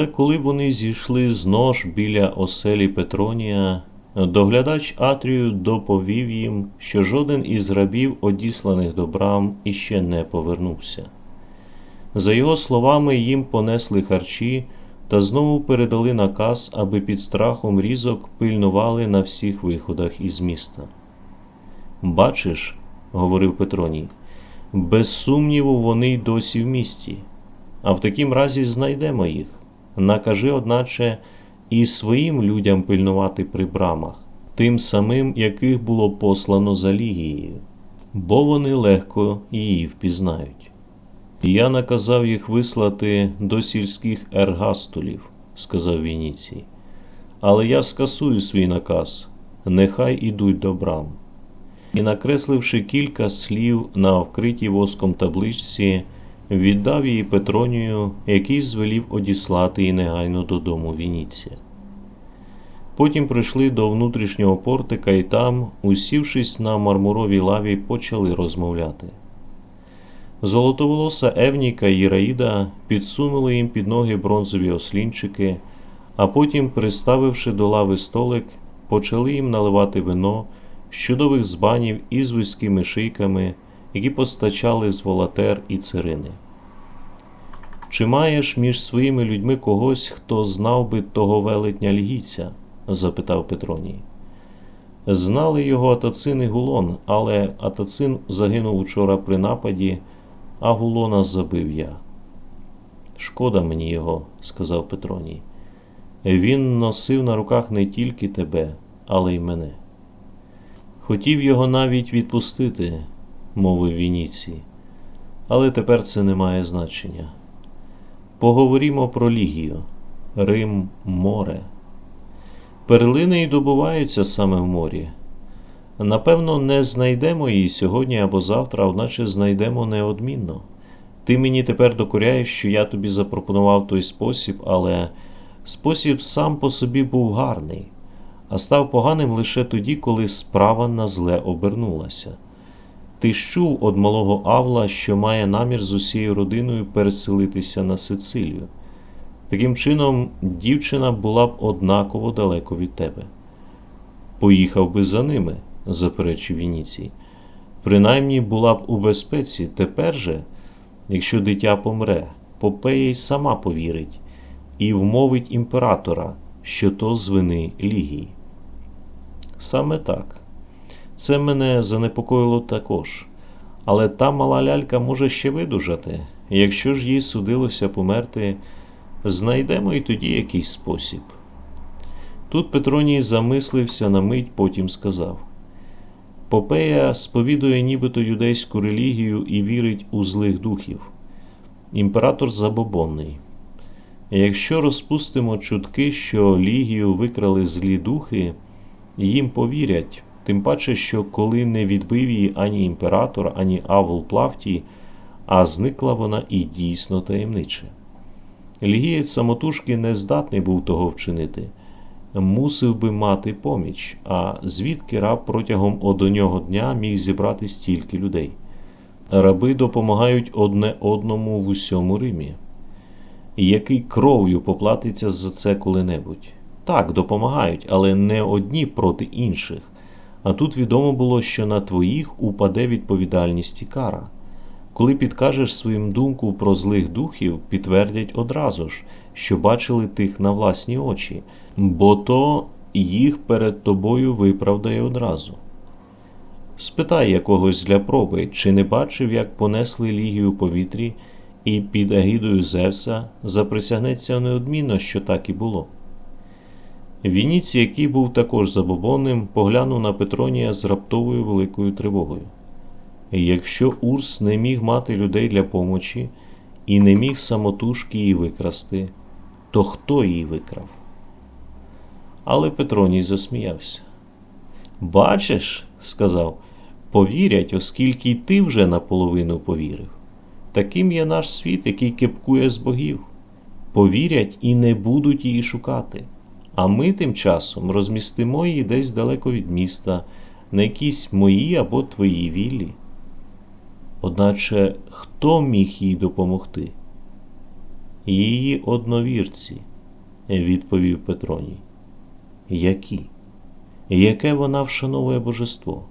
Але коли вони зійшли з нож біля оселі Петронія, доглядач Атрію доповів їм, що жоден із рабів, одісланих до брам, іще не повернувся. За його словами, їм понесли харчі та знову передали наказ, аби під страхом різок пильнували на всіх виходах із міста. Бачиш, говорив Петроній, без сумніву, вони й досі в місті, а в такім разі знайдемо їх. Накажи, одначе, і своїм людям пильнувати при брамах, тим самим, яких було послано за Лігією, бо вони легко її впізнають. Я наказав їх вислати до сільських ергастулів, сказав Вініцій. Але я скасую свій наказ, нехай ідуть до брам. І, накресливши кілька слів на вкритій воском табличці, віддав її Петронію, який звелів одіслати її негайно додому Вініція. Потім прийшли до внутрішнього портика і там, усівшись на мармуровій лаві, почали розмовляти. Золотоволоса Евніка і Раїда підсунули їм під ноги бронзові ослінчики, а потім, приставивши до лави столик, почали їм наливати вино з чудових збанів із вузькими шийками, які постачали з волатер і цирини. Чи маєш між своїми людьми когось, хто знав би того велетня льгійця? запитав Петроній. Знали його Атацин і Гулон, але Атацин загинув учора при нападі, а Гулона забив я. Шкода мені його, сказав Петроній. Він носив на руках не тільки тебе, але й мене. Хотів його навіть відпустити, мовив Вініцій, але тепер це не має значення. Поговоримо про Лігію, Рим, море. Перлини й добуваються саме в морі. Напевно, не знайдемо її сьогодні або завтра, одначе знайдемо неодмінно. Ти мені тепер докоряєш, що я тобі запропонував той спосіб, але спосіб сам по собі був гарний, а став поганим лише тоді, коли справа на зле обернулася. Ти ж чув од малого Авла, що має намір з усією родиною переселитися на Сицилію. Таким чином, дівчина була б однаково далеко від тебе. Поїхав би за ними, заперечив Вініцій. Принаймні була б у безпеці тепер же, якщо дитя помре, Попея й сама повірить і вмовить імператора, що то з вини Лігії. Саме так. Це мене занепокоїло також. Але та мала лялька може ще видужати. Якщо ж їй судилося померти, знайдемо і тоді якийсь спосіб. Тут Петроній замислився на мить, потім сказав Попея сповідує нібито юдейську релігію і вірить у злих духів. Імператор забобонний. Якщо розпустимо чутки, що Лігію викрали злі духи, їм повірять, тим паче, що коли не відбив її ані імператор, ані Авл Плавтій, а зникла вона і дійсно таємниче. Лігієць самотужки не здатний був того вчинити, мусив би мати поміч, а звідки раб протягом одного дня міг зібрати стільки людей. Раби допомагають одне одному в усьому Римі. Який кров'ю поплатиться за це коли-небудь? Так, допомагають, але не одні проти інших. А тут відомо було, що на твоїх упаде відповідальність і кара. Коли підкажеш своїм думку про злих духів, підтвердять одразу ж, що бачили тих на власні очі, бо то їх перед тобою виправдає одразу. Спитай якогось для проби, чи не бачив, як понесли лігію повітрі, і під агідою Зевса заприсягнеться неодмінно, що так і було. Вініць, який був також забобонним, поглянув на Петронія з раптовою великою тривогою. Якщо Урс не міг мати людей для помочі і не міг самотужки її викрасти, то хто її викрав? Але Петроній засміявся. Бачиш, сказав, повірять, оскільки й ти вже наполовину повірив. Таким є наш світ, який кепкує з богів. Повірять і не будуть її шукати. А ми тим часом розмістимо її десь далеко від міста, на якійсь моїй або твоїй віллі. Одначе хто міг їй допомогти? Її одновірці, відповів Петроній. Які? Яке вона вшановує божество?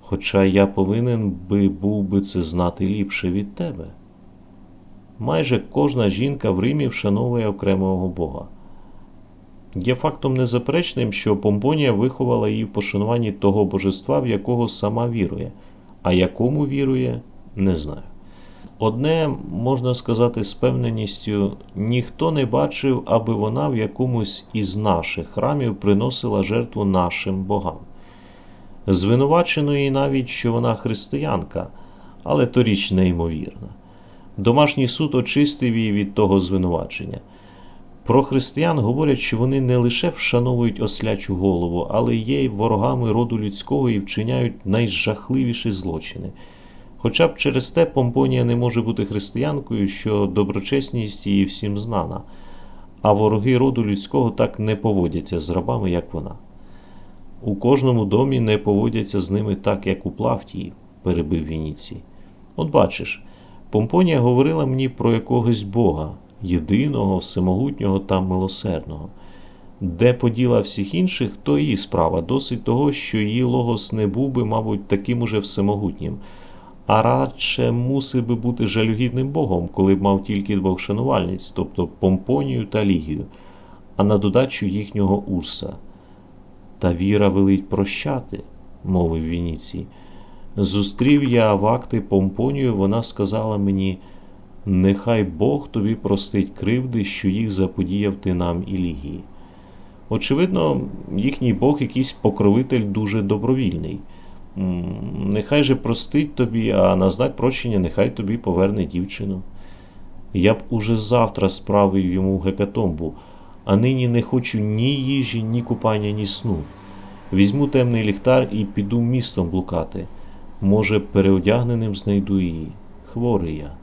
Хоча я повинен би був би це знати ліпше від тебе. Майже кожна жінка в Римі вшановує окремого Бога. Є фактом незаперечним, що Помпонія виховала її в пошануванні того божества, в якого сама вірує, а якому вірує, не знаю. Одне можна сказати з певненістю, ніхто не бачив, аби вона в якомусь із наших храмів приносила жертву нашим богам. Звинувачено її навіть, що вона християнка, але то річ неймовірна. Домашній суд очистив її від того звинувачення. Про християн говорять, що вони не лише вшановують ослячу голову, але є й ворогами роду людського і вчиняють найжахливіші злочини. Хоча б через те Помпонія не може бути християнкою, що доброчесність її всім знана, а вороги роду людського так не поводяться з рабами, як вона. У кожному домі не поводяться з ними так, як у Плавтії, перебив Вініцій. От бачиш, Помпонія говорила мені про якогось Бога, єдиного, всемогутнього та милосердного. Де поділа всіх інших, то її справа, досить того, що її логос не був би, мабуть, таким уже всемогутнім, а радше мусив би бути жалюгідним Богом, коли б мав тільки двох шанувальниць, тобто Помпонію та Лігію, а на додачу їхнього Урса. Та віра велить прощати, мовив Вініцій. Зустрів я в акти Помпонію, вона сказала мені, нехай Бог тобі простить кривди, що їх заподіяв ти нам і Лігії. Очевидно, їхній Бог якийсь покровитель дуже добровільний. Нехай же простить тобі, а на знак прощення нехай тобі поверне дівчину. Я б уже завтра справив йому гекатомбу, а нині не хочу ні їжі, ні купання, ні сну. Візьму темний ліхтар і піду містом блукати. Може, переодягненим знайду її. Хворий я.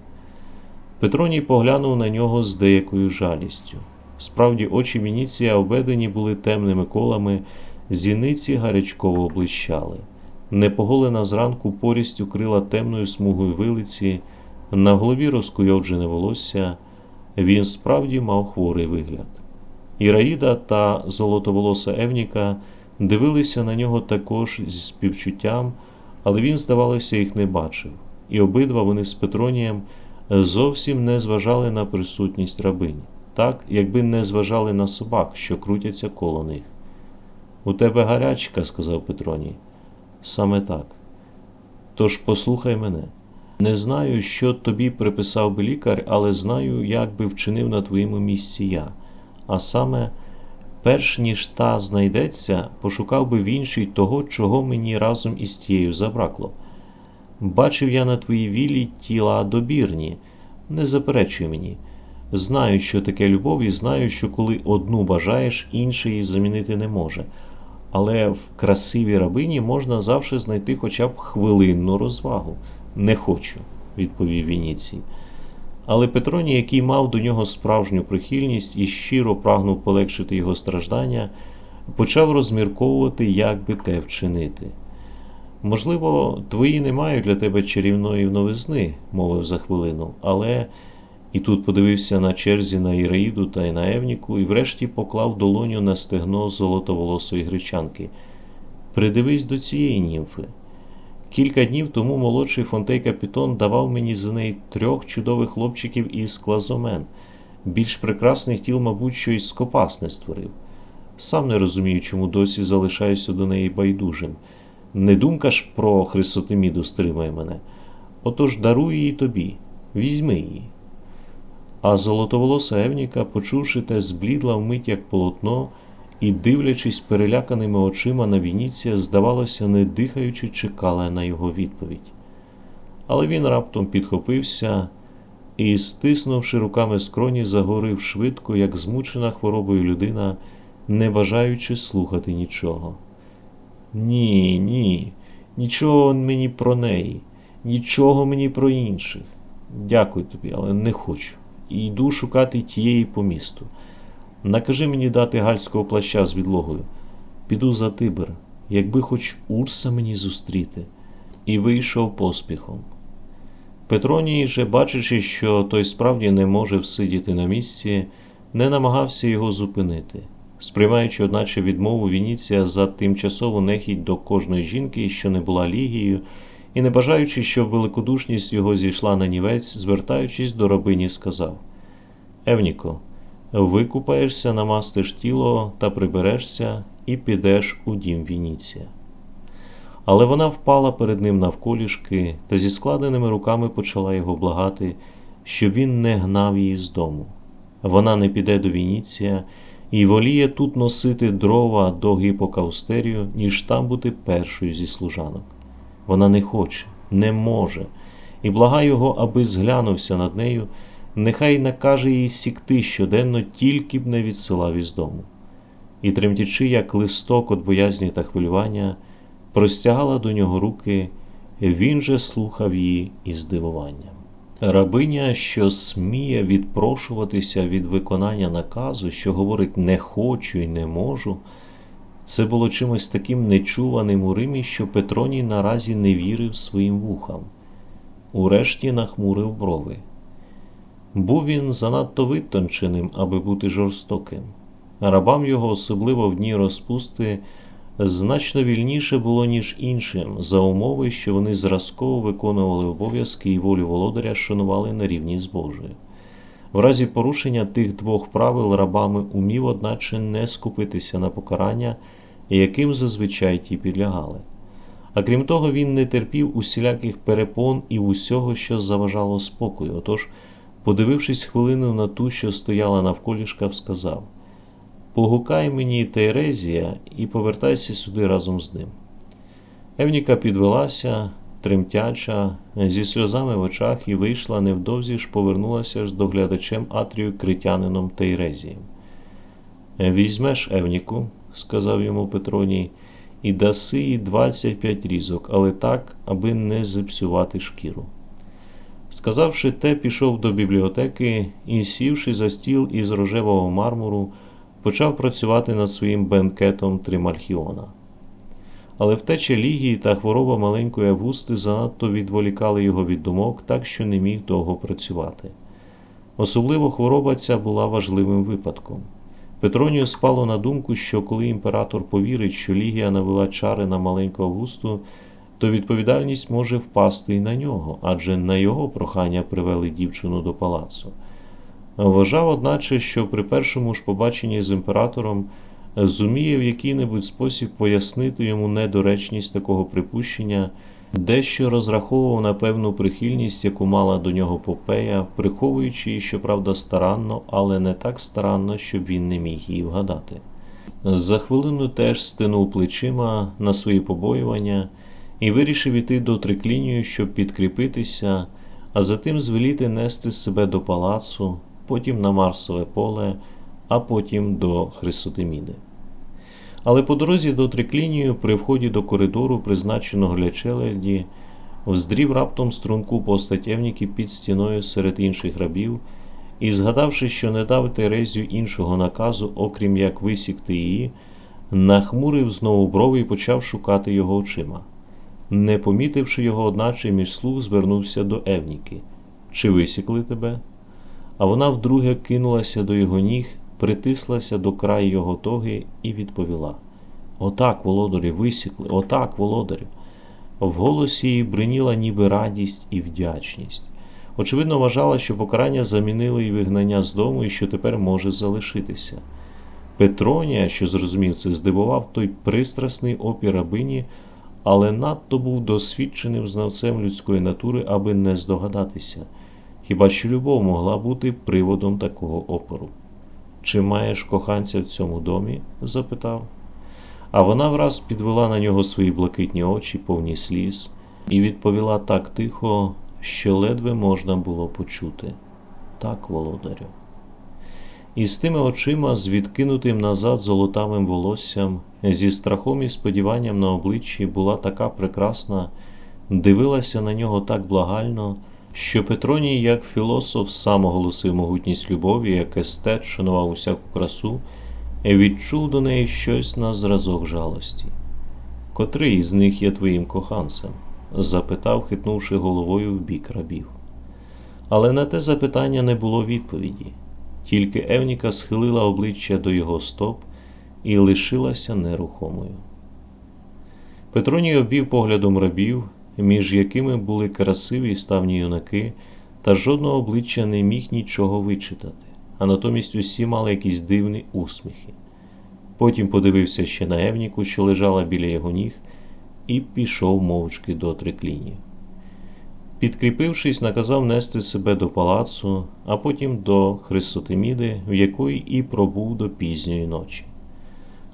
Петроній поглянув на нього з деякою жалістю. Справді, очі Вініція обведені були темними колами, зіниці гарячково блищали. Непоголена зранку порість укрила темною смугою вилиці, на голові розкуйовджене волосся. Він справді мав хворий вигляд. Іраїда та золотоволоса Евніка дивилися на нього також зі співчуттям, але він, здавалося, їх не бачив, і обидва вони з Петронієм зовсім не зважали на присутність рабинь, так, якби не зважали на собак, що крутяться коло них. У тебе гарячка, сказав Петроній. Саме так. Тож послухай мене. Не знаю, що тобі приписав би лікар, але знаю, як би вчинив на твоєму місці я. А саме, перш ніж та знайдеться, пошукав би в іншій того, чого мені разом із тією забракло. Бачив я на твоїй вілі тіла добірні, не заперечуй мені. Знаю, що таке любов, і знаю, що коли одну бажаєш, інша її замінити не може. Але в красивій рабині можна завжди знайти хоча б хвилинну розвагу. Не хочу, відповів Вініцій. Але Петроній, який мав до нього справжню прихильність і щиро прагнув полегшити його страждання, почав розмірковувати, як би те вчинити. Можливо, твої не мають для тебе чарівної новизни, мовив за хвилину, але і тут подивився на черзі на Іраїду та й на Евніку і врешті поклав долоню на стегно золотоволосої гречанки. Придивись до цієї німфи. Кілька днів тому молодший Фонтей Капітон давав мені за неї трьох чудових хлопчиків із клазомен. Більш прекрасних тіл, мабуть, що й скопас не створив. Сам не розумію, чому досі залишаюся до неї байдужим. Не думка ж про Хрисотиміду стримає мене. Отож даруй її тобі, візьми її. А золотоволоса Евніка, почувши те, зблідла вмить, як полотно, і, дивлячись переляканими очима на Вініція, здавалося, не дихаючи, чекала на його відповідь. Але він раптом підхопився і, стиснувши руками скроні, загорив швидко, як змучена хворобою людина, не бажаючи слухати нічого. Ні, ні, нічого мені про неї, нічого мені про інших. Дякую тобі, але не хочу. І йду шукати тієї по місту. Накажи мені дати гальського плаща з відлогою. Піду за Тибер, якби хоч Урса мені зустріти, і вийшов поспіхом. Петроній же, бачачи, що той справді не може всидіти на місці, не намагався його зупинити, сприймаючи, одначе, відмову Вініція за тимчасову нехідь до кожної жінки, що не була лігією, і не бажаючи, щоб великодушність його зійшла на нівець, звертаючись до рабині, сказав Евніко, викупаєшся, намастиш тіло та приберешся і підеш у дім Вініція. Але вона впала перед ним навколішки та зі складеними руками почала його благати, щоб він не гнав її з дому. Вона не піде до Вініція і воліє тут носити дрова до гіпокаустерію, ніж там бути першою зі служанок. Вона не хоче, не може, і блага його, аби зглянувся над нею, нехай накаже їй сікти щоденно, тільки б не відсилав із дому. І тремтячи, як листок від боязні та хвилювання, простягала до нього руки, він же слухав її із здивуванням. Рабиня, що сміє відпрошуватися від виконання наказу, що говорить не хочу і не можу, це було чимось таким нечуваним у Римі, що Петроній наразі не вірив своїм вухам. Урешті нахмурив брови. Був він занадто витонченим, аби бути жорстоким. Рабам його, особливо в дні розпусти, значно вільніше було, ніж іншим, за умови, що вони зразково виконували обов'язки і волю володаря шанували на рівні з Божою. В разі порушення тих двох правил рабами умів, одначе, не скупитися на покарання, яким зазвичай ті підлягали. А крім того, він не терпів усіляких перепон і усього, що заважало спокою. Отож, подивившись хвилину на ту, що стояла навколішка, сказав Погукай мені Терезія і повертайся сюди разом з ним. Евніка підвелася, тремтяча, зі сльозами в очах і вийшла невдовзі ж повернулася ж до глядачем Атрію критянином Тейрезієм. Візьмеш Евніку, сказав йому Петроній, і даси їй 25 різок, але так, аби не зіпсувати шкіру. Сказавши те, пішов до бібліотеки і, сівши за стіл із рожевого мармуру, почав працювати над своїм бенкетом Тримальхіона. Але втеча Лігії та хвороба маленької Августи занадто відволікали його від думок, так що не міг довго працювати. Особливо хвороба ця була важливим випадком. Петронію спало на думку, що коли імператор повірить, що Лігія навела чари на маленьку Августу, то відповідальність може впасти і на нього, адже на його прохання привели дівчину до палацу. Вважав, одначе, що при першому ж побаченні з імператором зуміє в який-небудь спосіб пояснити йому недоречність такого припущення, дещо розраховував на певну прихильність, яку мала до нього Попея, приховуючи її, щоправда, старанно, але не так старанно, щоб він не міг її вгадати. За хвилину теж стинув плечима на свої побоювання і вирішив іти до триклінію, щоб підкріпитися, а затим звеліти нести себе до палацу, потім на Марсове поле, а потім до Хрисотеміди. Але по дорозі до Триклінію, при вході до коридору, призначеного для челяді, вздрів раптом струнку постать Евніки під стіною серед інших рабів, і, згадавши, що не дав Терезію іншого наказу, окрім як висікти її, нахмурив знову брови і почав шукати його очима. Не помітивши його, одначе, між слух звернувся до Евніки. Чи висікли тебе? А вона вдруге кинулася до його ніг, притислася до краю його тоги і відповіла: Отак, володарю, висікли, отак, володарю. В голосі її бриніла ніби радість і вдячність. Очевидно, вважала, що покарання замінили і вигнання з дому і що тепер може залишитися. Петронія, що зрозумів це, здивував той пристрасний опір рабині, але надто був досвідченим знавцем людської натури, аби не здогадатися. Хіба що любов могла бути приводом такого опору? Чи маєш коханця в цьому домі? запитав. А вона враз підвела на нього свої блакитні очі, повні сліз, і відповіла так тихо, що ледве можна було почути. Так, володарю. І з тими очима, з відкинутим назад золотавим волоссям, зі страхом і сподіванням на обличчі була така прекрасна, дивилася на нього так благально що Петроній, як філософ, сам оголосив могутність любові, як естет шанував усяку красу, і відчув до неї щось на зразок жалості. Котрий із них є твоїм коханцем? запитав, хитнувши головою в бік рабів. Але на те запитання не було відповіді, тільки Евніка схилила обличчя до його стоп і лишилася нерухомою. Петроній обвів поглядом рабів, між якими були красиві ставні юнаки, та жодного обличчя не міг нічого вичитати, а натомість усі мали якісь дивні усміхи. Потім подивився ще на Евніку, що лежала біля його ніг, і пішов мовчки до триклінів. Підкріпившись, наказав нести себе до палацу, а потім до Хрисотеміди, в якої і пробув до пізньої ночі.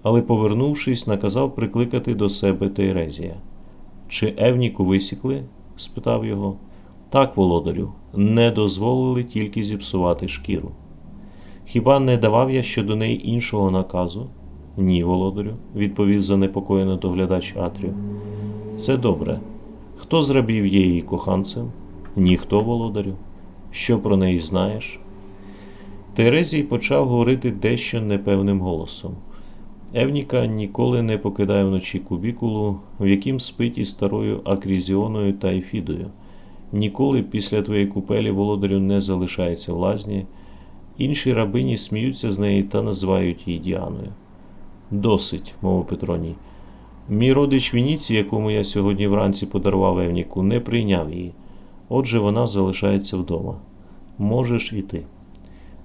Але, повернувшись, наказав прикликати до себе Тейрезія. Чи Евніку висікли? спитав його. Так, володарю, не дозволили тільки зіпсувати шкіру. Хіба не давав я щодо неї іншого наказу? Ні, володарю, відповів занепокоєно доглядач Атрію. Це добре. Хто з рабів є її коханцем? Ніхто, володарю. Що про неї знаєш? Терезій почав говорити дещо непевним голосом. Евніка ніколи не покидає вночі кубікулу, в яким спить із старою Акрізіоною та Ефідою. Ніколи після твоєї купелі володарю не залишається в лазні. Інші рабині сміються з неї та називають її Діаною. Досить, мовив Петроній. Мій родич Вініці, якому я сьогодні вранці подарував Евніку, не прийняв її. Отже, вона залишається вдома. Можеш іти.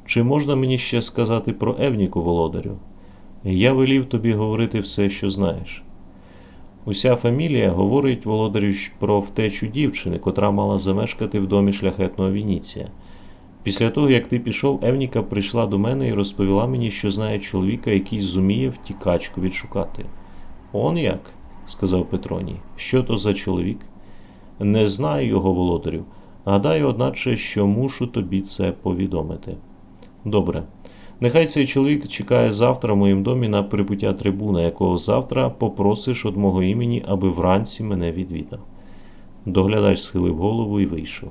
Чи можна мені ще сказати про Евніку, володарю? Я велів тобі говорити все, що знаєш. Уся фамілія говорить володарю про втечу дівчини, котра мала замешкати в домі шляхетного Вініція. Після того, як ти пішов, Евніка прийшла до мене і розповіла мені, що знає чоловіка, який зуміє втікачку відшукати. Он як? сказав Петроній. Що то за чоловік? Не знаю його, володарю. Гадаю, одначе, що мушу тобі це повідомити. Добре. Нехай цей чоловік чекає завтра в моїм домі на прибуття трибуна, якого завтра попросиш від мого імені, аби вранці мене відвідав. Доглядач схилив голову і вийшов.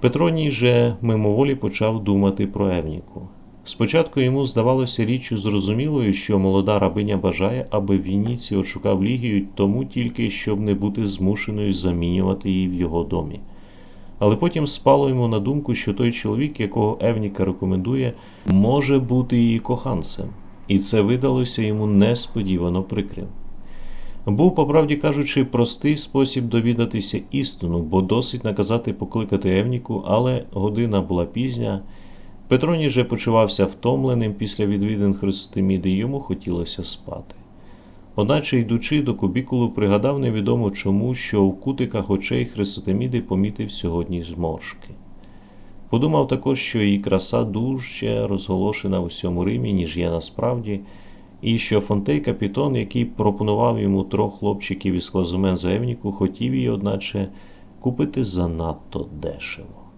Петроній же мимоволі почав думати про Евніку. Спочатку йому здавалося річчю зрозумілою, що молода рабиня бажає, аби Вініці отшукав Лігію тому тільки, щоб не бути змушеною замінювати її в його домі. Але потім спало йому на думку, що той чоловік, якого Евніка рекомендує, може бути її коханцем, і це видалося йому несподівано прикрим. Був, по правді кажучи, простий спосіб довідатися істину, бо досить наказати покликати Евніку, але година була пізня. Петроній же почувався втомленим після відвідин Хрисотеміди, і йому хотілося спати. Одначе, йдучи до кубікулу, пригадав невідомо чому, що в кутиках очей Хрисотеміди помітив сьогодні зморшки. Подумав також, що її краса дужче розголошена в усьому Римі, ніж є насправді, і що Фонтей Капітон, який пропонував йому трьох хлопчиків із клазумен за Евніку, хотів її, одначе, купити занадто дешево.